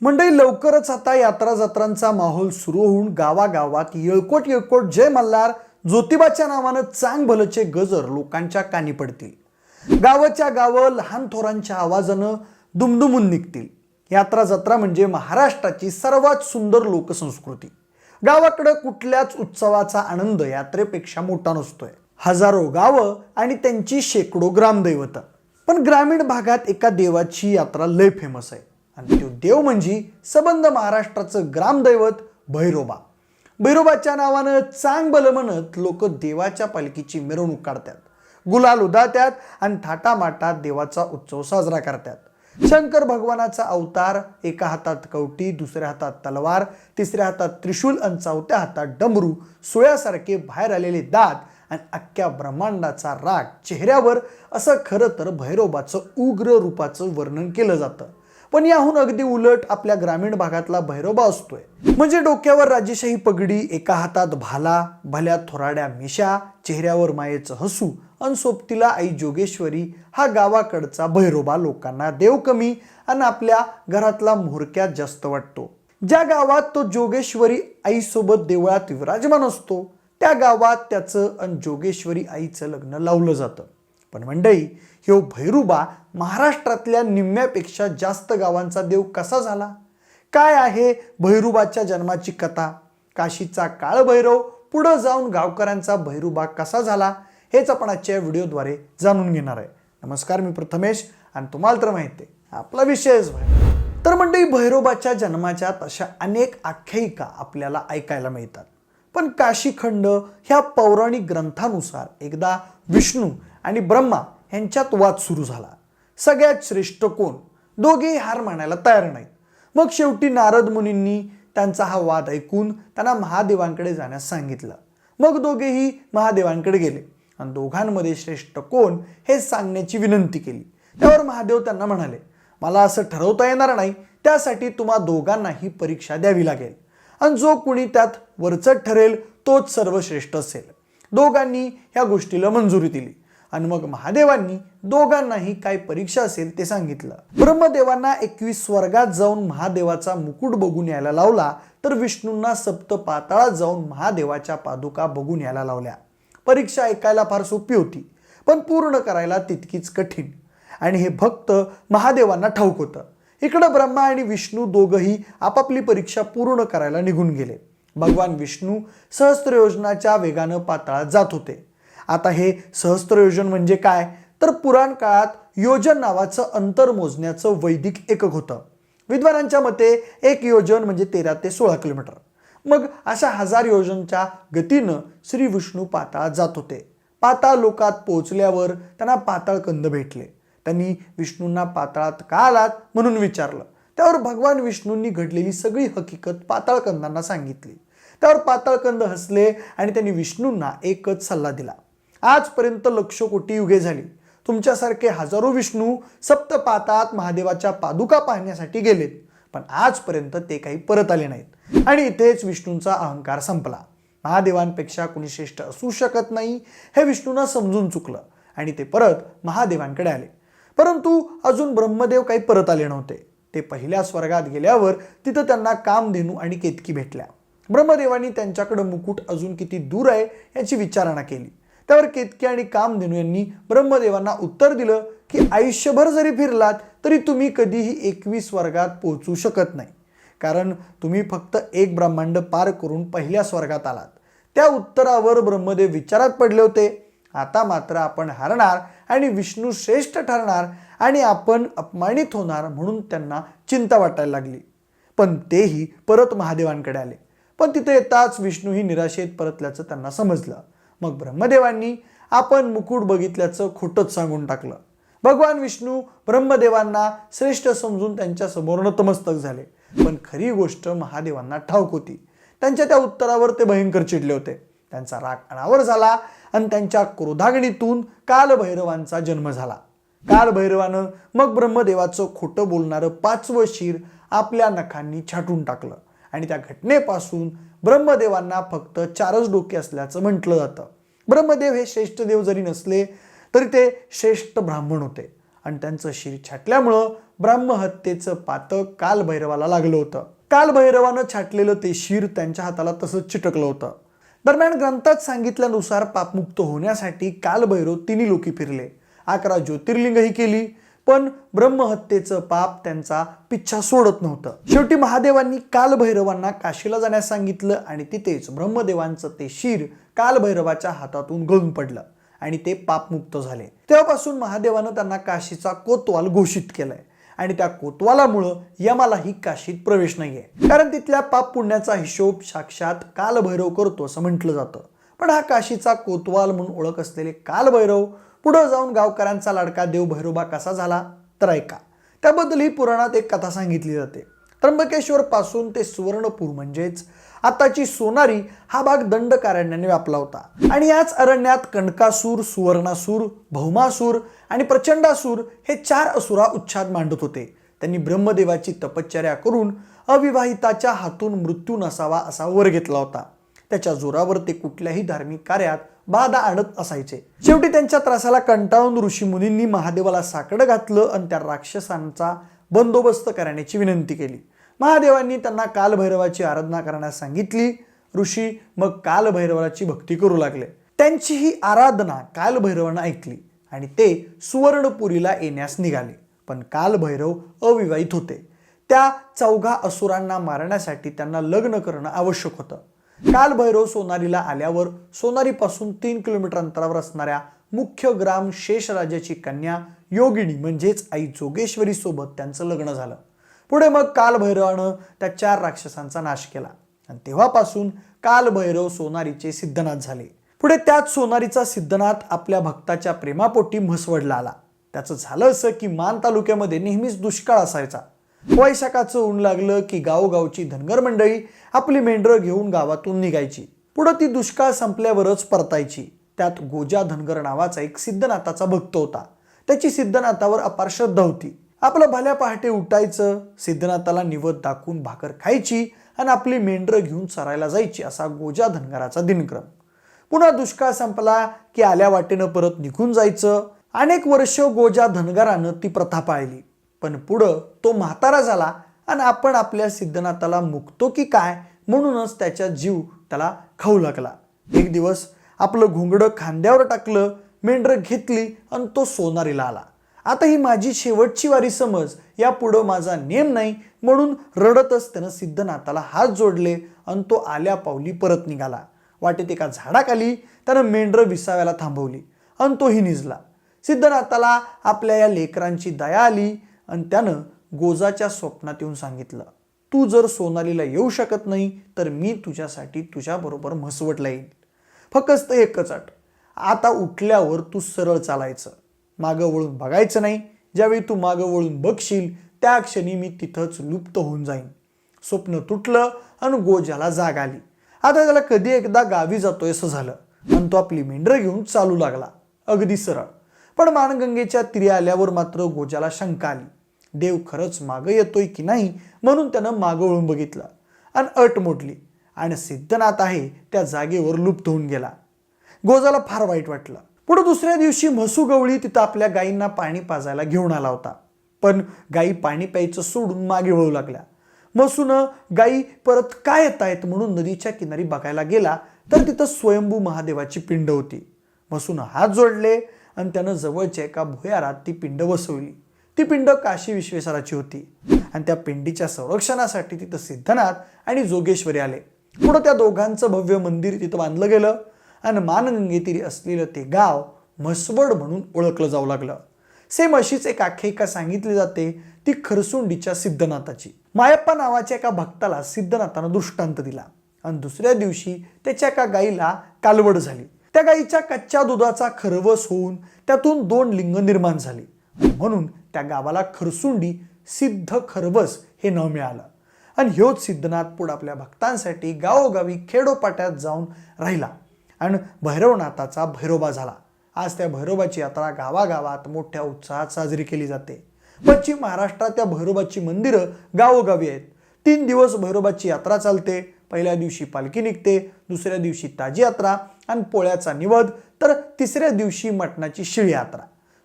मंडळी लवकरच आता यात्रा जत्रांचा माहोल सुरू होऊन गावागावात येळकोट येळकोट जय मल्हार ज्योतिबाच्या नावानं चांग भलचे गजर लोकांच्या कानी पडतील. गावाच्या गावं लहान थोरांच्या आवाजानं दुमदुमून निघतील. यात्रा जत्रा म्हणजे महाराष्ट्राची सर्वात सुंदर लोकसंस्कृती. गावाकडं कुठल्याच उत्सवाचा आनंद यात्रेपेक्षा मोठा नसतोय. हजारो गावं आणि त्यांची शेकडो ग्रामदैवतं. पण ग्रामीण भागात एका देवाची यात्रा लय फेमस आहे. आणि तो देव म्हणजे सबंध महाराष्ट्राचं ग्रामदैवत भैरोबा. भैरोबाच्या नावानं चांग बल म्हणत लोक देवाच्या पालखीची मिरवणूक काढतात. गुलाल उदात्यात आणि थाटामाटात देवाचा उत्सव साजरा करतात. शंकर भगवानाचा अवतार एका हातात कवटी दुसऱ्या हातात तलवार तिसऱ्या हातात त्रिशूल आणि चौथ्या हातात डमरू सोयासारखे बाहेर आलेले दात आणि अख्ख्या ब्रह्मांडाचा राग चेहऱ्यावर असं खरं तर भैरोबाचं उग्र रूपाचं वर्णन केलं जातं. पण याहून अगदी उलट आपल्या ग्रामीण भागातला भैरोबा असतोय. म्हणजे डोक्यावर राजेशाही पगडी एका हातात भाला भल्या थोराड्या मिशा चेहऱ्यावर मायेचं हसू अन सोबतीला आई जोगेश्वरी हा गावाकडचा भैरोबा लोकांना देव कमी आणि आपल्या घरातला म्होरक्यात जास्त वाटतो. ज्या गावात तो जोगेश्वरी आईसोबत देवळात विराजमान असतो त्या गावात त्याचं अन जोगेश्वरी आईचं लग्न लावलं जातं. पण मंडई ह्यो भैरुबा महाराष्ट्रातल्या निम्म्यापेक्षा जास्त गावांचा देव कसा झाला? काय आहे भैरुबाच्या जन्माची कथा? काशीचा काळभैरव पुढं जाऊन गावकऱ्यांचा भैरुबा कसा झाला? हेच आपण आजच्या व्हिडिओद्वारे जाणून घेणार आहे. नमस्कार मी प्रथमेश आणि तुम्हाला तर माहिती आहे आपला विषयच भय तर मंडळी भैरोबाच्या जन्माच्या तशा अनेक आख्यायिका आपल्याला ऐकायला मिळतात. पण काशीखंड ह्या पौराणिक ग्रंथानुसार एकदा विष्णू आणि ब्रह्मा यांच्यात वाद सुरू झाला. सगळ्यात श्रेष्ठ कोण? दोघेही हार मानायला तयार नाहीत. मग शेवटी नारद मुनींनी त्यांचा हा वाद ऐकून त्यांना महादेवांकडे जाण्यास सांगितलं. मग दोघेही महादेवांकडे गेले. आणि दोघांमध्ये श्रेष्ठ कोण हे सांगण्याची विनंती केली. त्यावर महादेव त्यांना म्हणाले मला असं ठरवता येणार नाही. त्यासाठी तुम्हा दोघांनाही परीक्षा द्यावी लागेल. आणि जो कुणी त्यात वरचट ठरेल तोच सर्वश्रेष्ठ असेल. दोघांनी ह्या गोष्टीला मंजुरी दिली. आणि मग महादेवांनी दोघांनाही काय परीक्षा असेल ते सांगितलं. ब्रह्मदेवांना एकवीस स्वर्गात जाऊन महादेवाचा मुकुट बघून यायला लावला तर विष्णूंना सप्त पाताळात जाऊन महादेवाच्या पादुका बघून यायला लावल्या. परीक्षा ऐकायला फार सोपी होती पण पूर्ण करायला तितकीच कठीण. आणि हे भक्त महादेवांना ठाऊक होतं. इकडं ब्रह्मा आणि विष्णू दोघंही आपापली परीक्षा पूर्ण करायला निघून गेले. भगवान विष्णू सहस्त्रयोजनाच्या वेगानं पाताळात जात होते. आता हे सहस्त्रयोजन म्हणजे काय? तर पुराण काळात योजन नावाचं अंतर मोजण्याचं वैदिक एकक होतं. विद्वानांच्या मते एक योजन म्हणजे तेरा ते सोळा किलोमीटर. मग अशा हजार योजनच्या गतीनं श्री विष्णू पाताळात जात होते. पाताळ लोकात पोहोचल्यावर त्यांना पाताळ कंद भेटले. त्यांनी विष्णूंना पाताळात का आलात म्हणून विचारलं. त्यावर भगवान विष्णूंनी घडलेली सगळी हकीकत पाताळकंदांना सांगितली. त्यावर पाताळकंद हसले आणि त्यांनी विष्णूंना एकच सल्ला दिला. आजपर्यंत लक्ष कोटी युगे झाली. तुमच्यासारखे हजारो विष्णू सप्तपातात महादेवाच्या पादुका पाहण्यासाठी गेलेत. पण आजपर्यंत ते काही परत आले नाहीत. आणि इथेच विष्णूंचा अहंकार संपला. महादेवांपेक्षा कुणी श्रेष्ठ असू शकत नाही हे विष्णूंना समजून चुकलं. आणि ते परत महादेवांकडे आले. परंतु अजून ब्रह्मदेव काही परत आले नव्हते. ते पहिल्या स्वर्गात गेल्यावर तिथं त्यांना कामधेनू आणि केतकी भेटल्या. ब्रह्मदेवांनी त्यांच्याकडं मुकुट अजून किती दूर आहे याची विचारणा केली. त्यावर केतकी आणि कामधेनू यांनी ब्रह्मदेवांना उत्तर दिलं की आयुष्यभर जरी फिरलात तरी तुम्ही कधीही एकवीस वर्गात पोहोचू शकत नाही. कारण तुम्ही फक्त एक ब्रह्मांड पार करून पहिल्या स्वर्गात आलात. त्या उत्तरावर ब्रह्मदेव विचारात पडले होते. आता मात्र आपण हारणार आणि विष्णू श्रेष्ठ ठरणार आणि आपण अपमानित होणार म्हणून त्यांना चिंता वाटायला लागली. पण तेही परत महादेवांकडे आले. पण तिथे येताच विष्णू ही निराशेत परतल्याचं त्यांना समजलं. मग ब्रह्मदेवांनी आपण मुकुट बघितल्याचं खोटंच सांगून टाकलं. भगवान विष्णू ब्रह्मदेवांना श्रेष्ठ समजून त्यांच्यासमोर नतमस्तक झाले. पण खरी गोष्ट महादेवांना ठाऊक होती. त्यांच्या त्या उत्तरावर ते भयंकर चिडले होते. त्यांचा राग अनावर झाला आणि त्यांच्या क्रोधाग्नीतून कालभैरवांचा जन्म झाला. कालभैरवानं मग ब्रह्मदेवाचं खोटं बोलणारं पाचवं शिर आपल्या नखांनी छाटून टाकलं. आणि त्या घटनेपासून ब्रह्मदेवांना फक्त चारच डोके असल्याचं म्हटलं जातं. ब्रह्मदेव हे श्रेष्ठ देव जरी नसले तरी ते श्रेष्ठ ब्राह्मण होते. आणि त्यांचं शिर छाटल्यामुळं ब्रह्महत्येचं पातक कालभैरवाला लागलं होतं. कालभैरवानं छाटलेलं ते शिर त्यांच्या हाताला तसंच चिटकलं होतं. दरम्यान ग्रंथात सांगितल्यानुसार पापमुक्त होण्यासाठी कालभैरव तिन्ही लोकी फिरले. अकरा ज्योतिर्लिंगही केली पण ब्रह्महत्येचं पाप त्यांचा पिच्छा सोडत नव्हतं. शेवटी महादेवांनी कालभैरवांना काशीला जाण्यास सांगितलं आणि तिथेच ब्रह्मदेवांचं ते शिर कालभैरवाच्या हातातून गळून पडलं आणि ते पापमुक्त झाले. तेव्हापासून महादेवानं त्यांना काशीचा कोतवाल घोषित केलाय आणि त्या कोतवालामुळं यमालाही काशीत प्रवेश नाहीये. कारण तिथल्या पाप पुण्याचा हिशोब साक्षात कालभैरव करतो असं म्हटलं जातं. पण हा काशीचा कोतवाल म्हणून ओळख असलेले कालभैरव पुढं जाऊन गावकऱ्यांचा लाडका देव भैरोबा कसा झाला? तर ऐका. त्याबद्दल ही पुराणात एक कथा सांगितली जाते. त्र्यंबकेश्वर पासून ते सुवर्णपूर म्हणजेच आताची सोनारी हा भाग दंडकारण्याने व्यापला होता. आणि याच अरण्यात कणकासूर सुवर्णासूर भौमासूर आणि प्रचंडासूर हे चार असुरा उच्छाद मांडत होते. त्यांनी ब्रह्मदेवाची तपश्चर्या करून अविवाहिताच्या हातून मृत्यू नसावा असा वर घेतला होता. त्याच्या जोरावर ते कुठल्याही धार्मिक कार्यात बाधा आणत असायचे. शेवटी त्यांच्या त्रासाला कंटाळून ऋषीमुनींनी महादेवाला साकडं घातलं आणि त्या राक्षसांचा बंदोबस्त करण्याची विनंती केली. महादेवांनी त्यांना कालभैरवाची आराधना करण्यास सांगितली. ऋषी मग कालभैरवाची भक्ती करू लागले. त्यांची ही आराधना कालभैरवानं ऐकली आणि ते सुवर्णपुरीला येण्यास निघाले. पण कालभैरव अविवाहित होते. त्या चौघा असुरांना मारण्यासाठी त्यांना लग्न करणं आवश्यक होतं. कालभैरव सोनारीला आल्यावर सोनारीपासून तीन किलोमीटर अंतरावर असणाऱ्या मुख्य ग्राम शेषराजाची कन्या योगिनी म्हणजेच आई जोगेश्वरी सोबत त्यांचं लग्न झालं. पुढे मग कालभैरवानं त्या चार राक्षसांचा नाश केला. आणि तेव्हापासून कालभैरव सोनारीचे सिद्धनाथ झाले. पुढे त्याच सोनारीचा सिद्धनाथ आपल्या भक्ताच्या प्रेमापोटी म्हसवडला आला. त्याचं झालं असं की मान तालुक्यामध्ये नेहमीच दुष्काळ असायचा. वैशाखाचं ऊन लागलं की गावोगावची धनगर मंडळी आपली मेंढरं घेऊन गावातून निघायची. पुढं ती दुष्काळ संपल्यावरच परतायची. त्यात गोजा धनगर नावाचा एक सिद्धनाथाचा भक्त होता. त्याची सिद्धनाथावर अपार श्रद्धा होती. आपलं भल्या पहाटे उठायचं सिद्धनाथाला निवत दाखवून भाकर खायची आणि आपली मेंढरं घेऊन चरायला जायची असा गोजा धनगराचा दिनक्रम. पुन्हा दुष्काळ संपला की आल्या वाटेनं परत निघून जायचं. अनेक वर्ष गोजा धनगरानं ती प्रथा पाळली. पण पुढं तो म्हातारा झाला आणि आपण आपल्या सिद्धनाथाला मुकतो की काय म्हणूनच त्याचा जीव त्याला खाऊ लागला. एक दिवस आपलं घोंगडं खांद्यावर टाकलं मेंढरं घेतली आणि तो सोनारीला आला. आता ही माझी शेवटची वारी समज यापुढं माझा नेम नाही म्हणून रडतच त्यानं सिद्धनाथाला हात जोडले आणि तो आल्या पावली परत निघाला. वाटेत एका झाडाखाली त्यानं मेंढरं विसाव्याला थांबवली आणि तोही निजला. सिद्धनाथाला आपल्या या लेकरांची दया आली आणि त्यानं गोजाच्या स्वप्नात येऊन सांगितलं तू जर सोनालीला येऊ शकत नाही तर मी तुझ्यासाठी तुझ्याबरोबर म्हसवटला येईल फक्त एकच अट. आता उठल्यावर तू सरळ चालायचं. मागं वळून बघायचं नाही. ज्यावेळी तू मागं वळून बघशील त्या क्षणी मी तिथंच लुप्त होऊन जाईन. स्वप्न तुटलं आणि गोजाला जाग आली. आता त्याला कधी एकदा गावी जातोय असं झालं. आणि तो आपली मेंढरं घेऊन चालू लागला. अगदी सरळ. पण मानगंगेच्या तिरी आल्यावर मात्र गोजाला शंका आली. देव खरंच मागं येतोय की नाही म्हणून त्यानं मागं वळून बघितलं. आणि अट मोडली आणि सिद्धनाथ आहे त्या जागेवर लुप्त होऊन गेला. गोजाला फार वाईट वाटलं. पुढे दुसऱ्या दिवशी म्हसू गवळी तिथं आपल्या गायींना पाणी पाजायला घेऊन आला होता. पण गायी पाणी प्यायचं सोडून मागे वळू लागल्या. मसूनं गायी परत काय येत आहेत म्हणून नदीच्या किनारी बघायला गेला तर तिथं स्वयंभू महादेवाची पिंड होती. मसूनं हात जोडले आणि त्यानं जवळच्या एका भुयारात ती पिंड बसवली ती पिंड काशी विश्वेश्वराची होती. आणि त्या पिंडीच्या संरक्षणासाठी तिथं सिद्धनाथ आणि जोगेश्वरी आले. पुढं त्या दोघांचं भव्य मंदिर तिथं बांधलं गेलं आणि मानगंगेतीरी असलेलं ते गाव म्हसवड म्हणून ओळखलं जाऊ लागलं. सेम अशीच एक आख्यायिका सांगितली जाते ती खरसुंडीच्या सिद्धनाथाची. मायप्पा नावाच्या एका भक्ताला सिद्धनाथानं दृष्टांत दिला. आणि दुसऱ्या दिवशी त्याच्या एका गाईला कालवड झाली. त्या गाईच्या कच्च्या दुधाचा खरवस होऊन त्यातून दोन लिंग निर्माण झाली. म्हणून त्या गावाला खरसुंडी सिद्ध खरवस हे नाव मिळालं. आणि ह्योच सिद्धनाथ पुढ आपल्या भक्तांसाठी गावोगावी खेडोपाट्यात जाऊन राहिला. आणि भैरवनाथाचा भैरोबा झाला. आज त्या भैरोबाची यात्रा गावागावात मोठ्या उत्साहात साजरी केली जाते. पश्चिम महाराष्ट्रात त्या भैरोबाची मंदिरं गावोगावी आहेत. तीन दिवस भैरोबाची यात्रा चालते. पहिल्या दिवशी पालखी निघते दुसऱ्या दिवशी ताजी यात्रा आणि पोळ्याचा निवद तर तिसऱ्या दिवशी मटणाची शिळी यात्रा.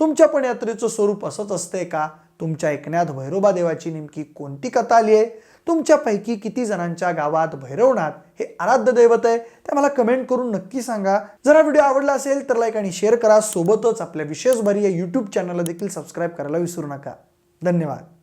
तुमच्या पण यात्रेचं स्वरूप असंच असतंय का? तुमच्या ऐकण्यात भैरोबा देवाची नेमकी कोणती कथा आली आहे? तुमच्यापैकी किती जणांच्या गावात भैरवनाथ हे आराध्य दैवत आहे? ते मला कमेंट करून नक्की सांगा. जर हा व्हिडिओ आवडला असेल तर लाईक आणि शेअर करा. सोबतच आपल्या विशेषभरी या यूट्यूब चॅनलला देखील सबस्क्राईब करायला विसरू नका. धन्यवाद.